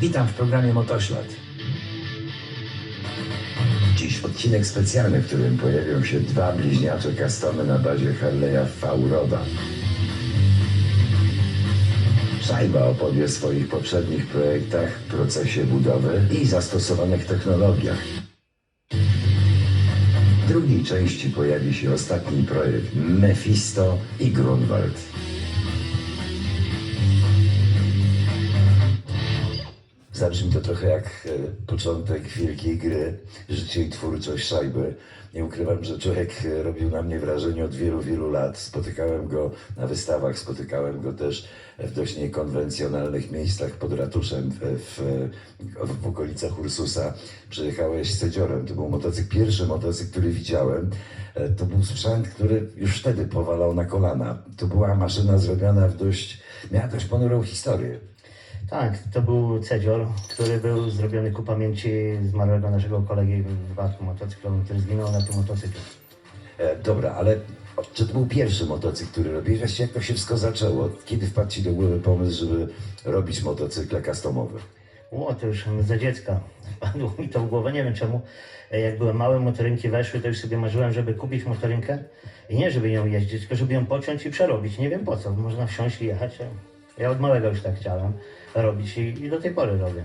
Witam w programie Motoślad. Dziś odcinek specjalny, w którym pojawią się dwa bliźniacze customy na bazie Harley'a V-Roda. Szajba opowie o swoich poprzednich projektach, procesie budowy i zastosowanych technologiach. W drugiej części pojawi się ostatni projekt Mephisto i Grunwald. Zabrzmi to trochę jak e, początek wielkiej gry, życie i twórczość szajby. Nie ukrywam, że człowiek e, robił na mnie wrażenie od wielu, wielu lat. Spotykałem go na wystawach, spotykałem go też w dość niekonwencjonalnych miejscach pod ratuszem w, w, w, okolicach Ursusa. Przyjechałeś z Cedziorem. To był motocykl, pierwszy motocykl, który widziałem. E, To był sprzęt, który już wtedy powalał na kolana. To była maszyna zrobiona w dość, miała dość ponurą historię. Tak, to był Cedzior, który był zrobiony ku pamięci zmarłego naszego kolegi w wypadku motocyklowym, który zginął na tym motocyklu. E, dobra, ale czy to był pierwszy motocykl, który robiłeś? Właściwie jak to się wszystko zaczęło? Kiedy wpadł Ci do głowy pomysł, żeby robić motocykle customowe? O, to już za dziecka wpadło mi to w głowę, nie wiem czemu. E, Jak byłem mały, motorynki weszły, to już sobie marzyłem, żeby kupić motorynkę i nie żeby ją jeździć, tylko żeby ją pociąć i przerobić. Nie wiem po co, można wsiąść i jechać. Ja od małego już tak chciałem robić i, i do tej pory robię.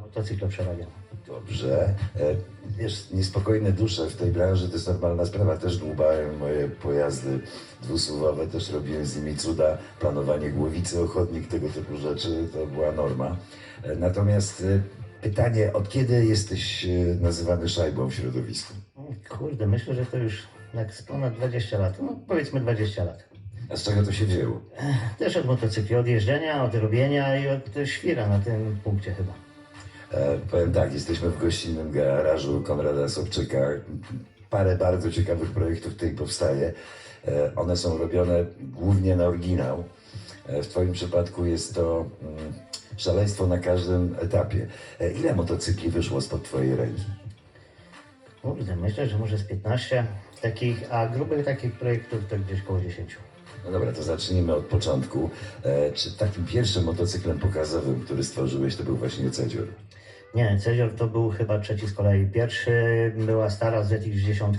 Motocykle przerabiam. Dobrze. E, wiesz, niespokojne dusze w tej branży to jest normalna sprawa. Też dłubałem moje pojazdy dwusuwowe, też robiłem z nimi cuda. Planowanie głowicy, ochotnik, tego typu rzeczy to była norma. E, natomiast e, pytanie, od kiedy jesteś nazywany szajbą w środowisku? Kurde, myślę, że to już jak z ponad 20 lat, no powiedzmy 20 lat. A z czego to się wzięło? Też od motocykli, od jeżdżenia, od robienia i od świra na tym punkcie chyba. E, powiem tak, jesteśmy w gościnnym garażu Konrada Sobczyka. Parę bardzo ciekawych projektów tutaj powstaje. E, one są robione głównie na oryginał. E, w Twoim przypadku jest to mm, szaleństwo na każdym etapie. E, ile motocykli wyszło spod Twojej ręki? Kurde, myślę, że może z 15 takich, a grubych takich projektów to gdzieś koło 10. No dobra, to zacznijmy od początku. E, czy takim pierwszym motocyklem pokazowym, który stworzyłeś, to był właśnie Cedzior? Nie, Cezior to był chyba trzeci z kolei. Pierwszy była stara ZX-10,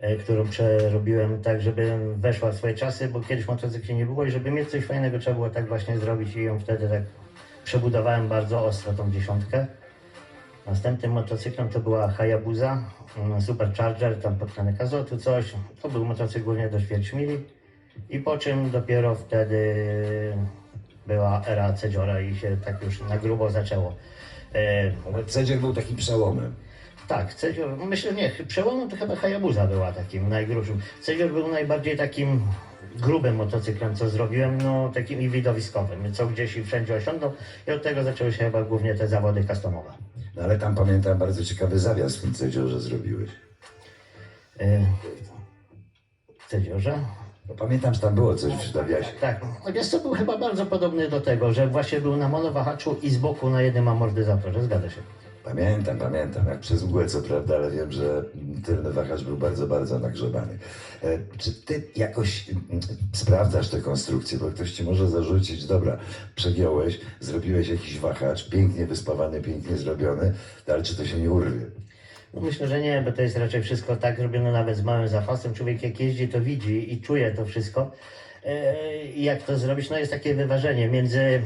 e, którą przerobiłem tak, żeby weszła w swoje czasy, bo kiedyś motocykli nie było i żeby mieć coś fajnego trzeba było tak właśnie zrobić i ją wtedy tak przebudowałem bardzo ostro tą dziesiątkę. Następnym motocyklem to była Hayabusa mm, Supercharger, tam pod tlenek azotu coś. To był motocykl głównie do ćwierćmili. I po czym dopiero wtedy była era Cedziora i się tak już na grubo zaczęło. E, Cedzior był takim przełomem. tak, Cedzior, myślę nie, przełomem to chyba Hayabusa była takim najgrubszym. Cedzior był najbardziej takim grubym motocyklem, co zrobiłem, no takim i widowiskowym, co gdzieś i wszędzie osiągnął i od tego zaczęły się chyba głównie te zawody customowe. No ale tam pamiętam bardzo ciekawy zawias w tym Cedziorze zrobiłeś. E, w Cedziorze? No, pamiętam, że tam było coś w nawiasie. Tak, no wiesz co, był chyba bardzo podobny do tego, że właśnie był na monowahaczu i z boku na jednym amortyzatorze, zgadza się. Pamiętam, pamiętam, jak przez mgłę co prawda, ale wiem, że tylny wahacz był bardzo, bardzo nagrzebany. E, czy ty jakoś mm, sprawdzasz te konstrukcje, bo ktoś ci może zarzucić, dobra, przegiąłeś, zrobiłeś jakiś wahacz, pięknie wyspawany, pięknie zrobiony, ale czy to się nie urwie? Myślę, że nie, bo to jest raczej wszystko tak robione nawet z małym zapasem. Człowiek jak jeździ, to widzi i czuje to wszystko. E, I jak to zrobić? No jest takie wyważenie między,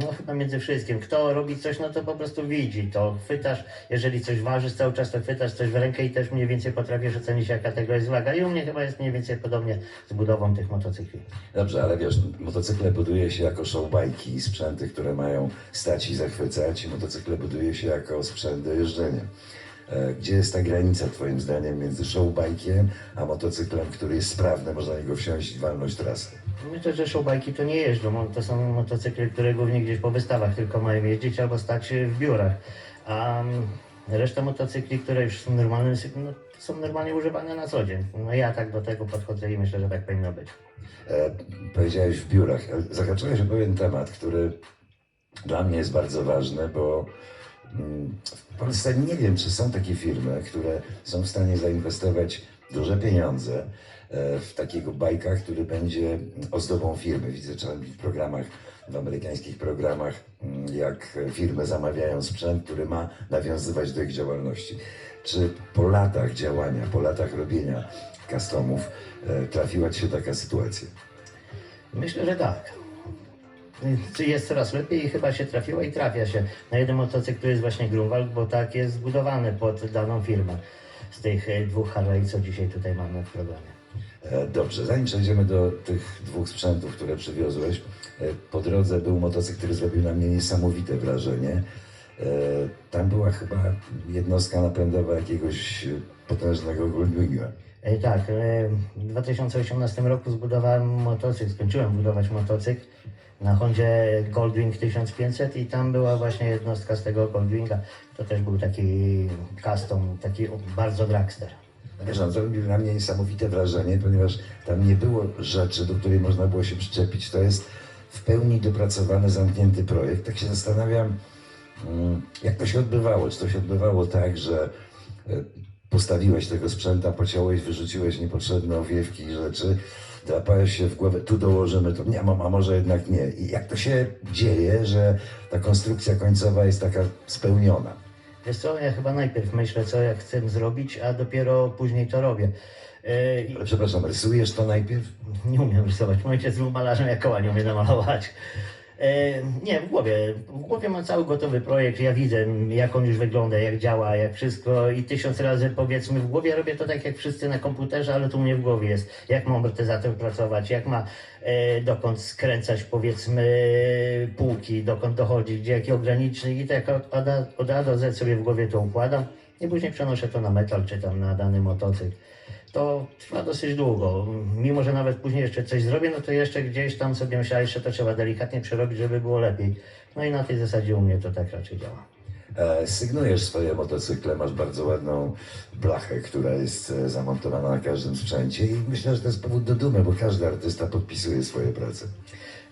no chyba między wszystkim. Kto robi coś, no to po prostu widzi to. Chwytasz, jeżeli coś ważysz cały czas, to chwytasz coś w rękę i też mniej więcej potrafisz ocenić, jaka tego jest waga. I u mnie chyba jest mniej więcej podobnie z budową tych motocykli. Dobrze, ale wiesz, motocykle buduje się jako showbajki, sprzęty, które mają stać i zachwycać, i motocykle buduje się jako sprzęt do jeżdżenia. E, Gdzie jest ta granica, Twoim zdaniem, między showbajkiem a motocyklem, który jest sprawny, można na niego wsiąść i walnąć trasę? Myślę, że showbajki to nie jeżdżą. To są motocykle, które głównie gdzieś po wystawach tylko mają jeździć albo stać w biurach. A mm, reszta motocykli, które już są normalnym cyklu, no, są normalnie używane na co dzień. No ja tak do tego podchodzę i myślę, że tak powinno być. E, powiedziałeś w biurach. E, Zahaczyłeś o pewien temat, który dla mnie jest bardzo ważny, bo w Polsce nie wiem, czy są takie firmy, które są w stanie zainwestować duże pieniądze e, w takiego bajka, który będzie ozdobą firmy. Widzę czasami w programach w amerykańskich programach, mm, jak firmy zamawiają sprzęt, który ma nawiązywać do ich działalności. Czy po latach działania, po latach robienia customów e, trafiła Ci się taka sytuacja? Myślę, że tak. Y, Jest coraz lepiej i chyba się trafiła i trafia się. Na jeden motocykl to jest właśnie Grunwald, bo tak jest zbudowany pod daną firmę. Z tych e, dwóch Harley, co dzisiaj tutaj mamy w programie. E, Dobrze, zanim przejdziemy do tych dwóch sprzętów, które przywiozłeś, e, po drodze był motocykl, który zrobił na mnie niesamowite wrażenie. Tam była chyba jednostka napędowa jakiegoś potężnego Goldwinga. Tak, w 2018 roku zbudowałem motocykl, skończyłem budować motocykl na Hondzie Goldwing 1500 i tam była właśnie jednostka z tego Goldwinga. To też był taki custom, taki bardzo dragster. Wiesz, zrobił na mnie niesamowite wrażenie, ponieważ tam nie było rzeczy, do której można było się przyczepić. To jest w pełni dopracowany, zamknięty projekt. Tak się zastanawiam, mm, jak to się odbywało. Czy to się odbywało tak, że e, postawiłeś tego sprzęta, pociąłeś, wyrzuciłeś niepotrzebne owiewki i rzeczy, drapałeś się w głowę, tu dołożymy to, nie, a a może jednak nie. I jak to się dzieje, że ta konstrukcja końcowa jest taka spełniona? Wiesz co, ja chyba najpierw myślę, co ja chcę zrobić, a dopiero później to robię. I- Ale przepraszam, rysujesz to najpierw? Nie umiem rysować. Mój ojciec był malarzem, jak koła nie umie namalować. E, nie, w głowie. W głowie mam cały gotowy projekt. Ja widzę, jak on już wygląda, jak działa, jak wszystko. I tysiąc razy powiedzmy w głowie robię to tak jak wszyscy na komputerze, ale tu mnie w głowie jest. Jak ma amortyzator pracować, jak ma e, dokąd skręcać powiedzmy półki, dokąd dochodzi, gdzie jaki ogranicznik i tak od, od A do Z sobie w głowie to układam. I później przenoszę to na metal czy tam na dany motocykl to trwa dosyć długo. Mimo, że nawet później jeszcze coś zrobię, no to jeszcze gdzieś tam sobie myślałem, jeszcze to trzeba delikatnie przerobić, żeby było lepiej. No i na tej zasadzie u mnie to tak raczej działa. E, Sygnujesz swoje motocykle, masz bardzo ładną blachę, która jest e, zamontowana na każdym sprzęcie i myślę, że to jest powód do dumy, bo każdy artysta podpisuje swoje prace.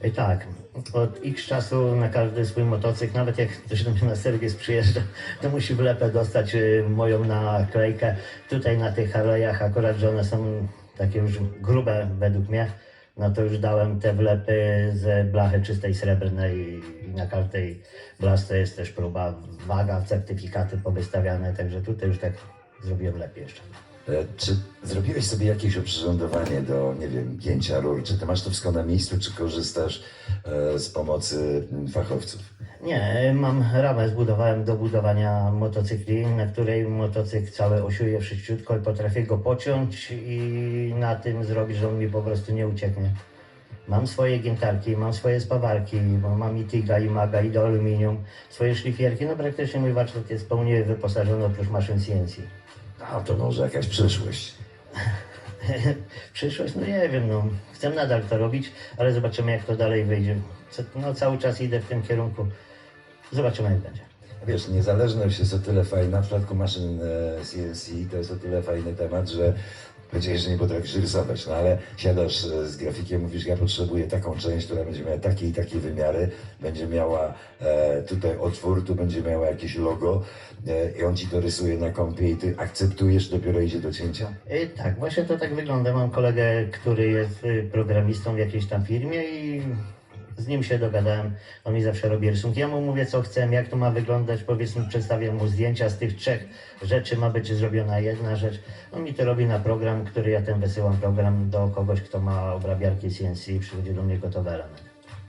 I tak, od x czasu na każdy swój motocykl, nawet jak ktoś do mnie na serwis przyjeżdża, to musi wlepę dostać y, moją naklejkę. Tutaj na tych Harley'ach akurat, że one są takie już grube według mnie, no to już dałem te wlepy z blachy czystej srebrnej i na każdej blaszce jest też próba, waga, certyfikaty powystawiane, także tutaj już tak zrobiłem lepiej jeszcze. E, Czy zrobiłeś sobie jakieś oprzyrządowanie do, nie wiem, gięcia rur? Czy ty masz to wszystko na miejscu, czy korzystasz e, z pomocy mm, fachowców? Nie, mam ramę zbudowałem do budowania motocykli, na której motocykl cały osiuje wszyściutko i potrafię go pociąć i na tym zrobić, że on mi po prostu nie ucieknie. Mam swoje giętarki, mam swoje spawarki, bo mam i tiga, i maga, i do aluminium, swoje szlifierki, no praktycznie mój warsztat jest pełnie wyposażony oprócz maszyn CNC. A to może jakaś przyszłość. Przyszłość, no nie wiem, no chcę nadal to robić, ale zobaczymy jak to dalej wyjdzie. No cały czas idę w tym kierunku, zobaczymy jak będzie. Wiesz, niezależność jest o tyle fajna, w przypadku maszyn e, CNC to jest o tyle fajny temat, że powiedziałeś, że nie potrafisz rysować, no ale siadasz e, z grafikiem, mówisz, ja potrzebuję taką część, która będzie miała takie i takie wymiary, będzie miała e, tutaj otwór, tu będzie miała jakieś logo e, i on ci to rysuje na kompie i ty akceptujesz, dopiero idzie do cięcia? Y, Tak, właśnie to tak wygląda. Mam kolegę, który jest y, programistą w jakiejś tam firmie i z nim się dogadałem. On mi zawsze robi rysunki. Ja mu mówię, co chcę, jak to ma wyglądać. Powiedzmy, przedstawię mu zdjęcia z tych trzech rzeczy. Ma być zrobiona jedna rzecz. On mi to robi na program, który ja ten wysyłam program do kogoś, kto ma obrabiarki CNC i przychodzi do mnie gotowy element.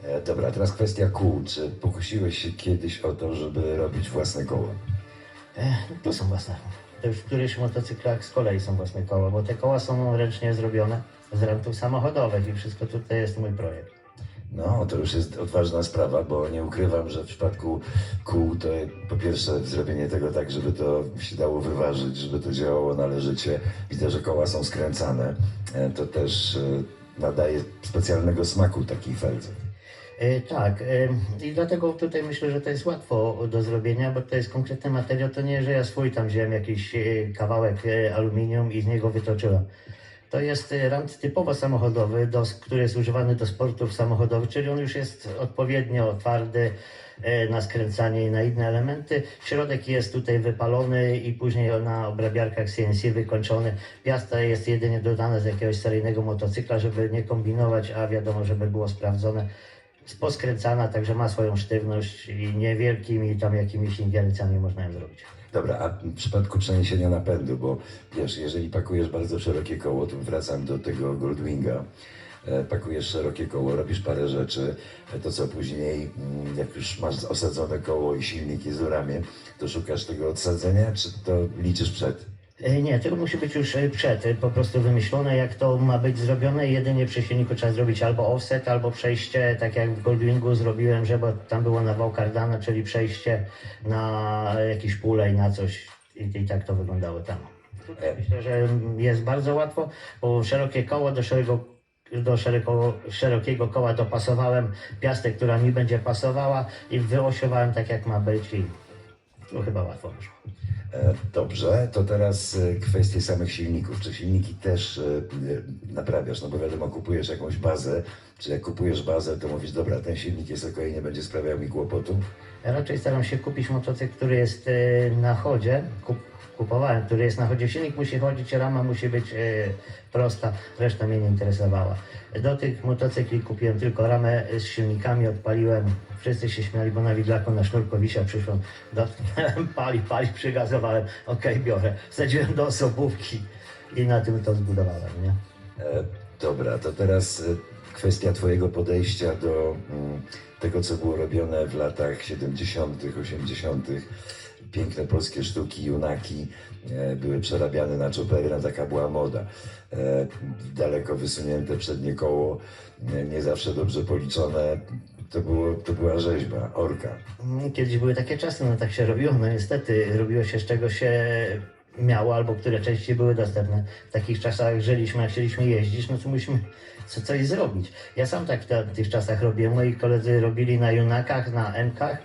E, dobra, teraz kwestia kół. Czy pokusiłeś się kiedyś o to, żeby robić własne koło? E, Tu są własne. To już w którychś motocyklach z kolei są własne koła, bo te koła są ręcznie zrobione z rantów samochodowych i wszystko tutaj jest mój projekt. No, to już jest odważna sprawa, bo nie ukrywam, że w przypadku kół to po pierwsze zrobienie tego tak, żeby to się dało wyważyć, żeby to działało należycie. Widzę, że koła są skręcane. E, To też e, nadaje specjalnego smaku takiej feldze. E, Tak, i dlatego tutaj myślę, że to jest łatwo do zrobienia, bo to jest konkretny materiał. To nie, że ja swój tam wziąłem jakiś kawałek aluminium i z niego wytoczyłem. To jest e, rant typowo samochodowy, do, który jest używany do sportów samochodowych, czyli on już jest odpowiednio twardy e, na skręcanie i na inne elementy. Środek jest tutaj wypalony i później na obrabiarkach CNC wykończony. Piasta jest jedynie dodana z jakiegoś seryjnego motocykla, żeby nie kombinować, a wiadomo, żeby było sprawdzone. poskręcana, także ma swoją sztywność i niewielkimi tam jakimiś ingerencjami można ją zrobić. Dobra, a w przypadku przeniesienia napędu, bo wiesz, jeżeli pakujesz bardzo szerokie koło, to wracam do tego Goldwinga. E, Pakujesz szerokie koło, robisz parę rzeczy, e, to co później, mm, jak już masz osadzone koło i silnik jest w ramie, to szukasz tego odsadzenia, czy to liczysz przed? E, Nie, to musi być już e, przed, e, po prostu wymyślone, jak to ma być zrobione. Jedynie przy silniku trzeba zrobić albo offset, albo przejście, tak jak w Goldwingu zrobiłem, że bo tam było na wał Cardana, czyli przejście na jakiś pulej, na coś i, i tak to wyglądało tam. Myślę, że jest bardzo łatwo, bo szerokie koło do szerokiego do szeroko, szerokiego koła dopasowałem piastę, która mi będzie pasowała i wyosiowałem tak jak ma być i chyba łatwo wyszło. E, Dobrze, to teraz e, kwestie samych silników. Czy silniki też e, naprawiasz? No bo wiadomo, kupujesz jakąś bazę, czy jak kupujesz bazę, to mówisz, dobra, ten silnik jest ok, nie będzie sprawiał mi kłopotu. Ja raczej staram się kupić motocykl, który jest na chodzie. Kup, kupowałem, który jest na chodzie. Silnik musi chodzić, rama musi być prosta, reszta mnie nie interesowała. Do tych motocykli kupiłem tylko ramę z silnikami, odpaliłem. Wszyscy się śmiali, bo na widlaku na sznurkowisia przyszłem, dotknąłem, pali, pali, przygazowałem, okej, biorę. Wsadziłem do osobówki i na tym to zbudowałem, nie? E, Dobra, to teraz e, kwestia Twojego podejścia do mm, tego, co było robione w latach 70., 80. Piękne polskie sztuki, junaki e, były przerabiane na no taka była moda. E, Daleko wysunięte przednie koło, nie, nie zawsze dobrze policzone. To, było, to była rzeźba, orka. Mm, Kiedyś były takie czasy, no tak się robiło, no niestety robiło się z czego się miało, albo które części były dostępne. W takich czasach żyliśmy, chcieliśmy jeździć, no to musimy co, coś zrobić. Ja sam tak w tych czasach robiłem, moi koledzy robili na Junakach, na MKach,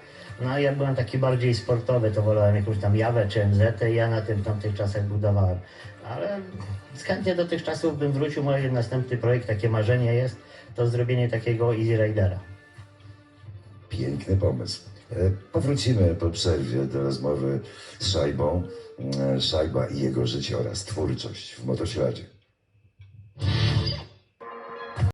no ja byłem taki bardziej sportowy, to wolałem jakąś tam Jawę czy MZ ja na tym tamtych czasach budowałem. Ale chętnie do tych czasów bym wrócił, mój następny projekt, takie marzenie jest, to zrobienie takiego Easy Ridera. Piękny pomysł. E, Powrócimy po przerwie do rozmowy z Szajbą. E, Szajba i jego życie oraz twórczość w motośladzie.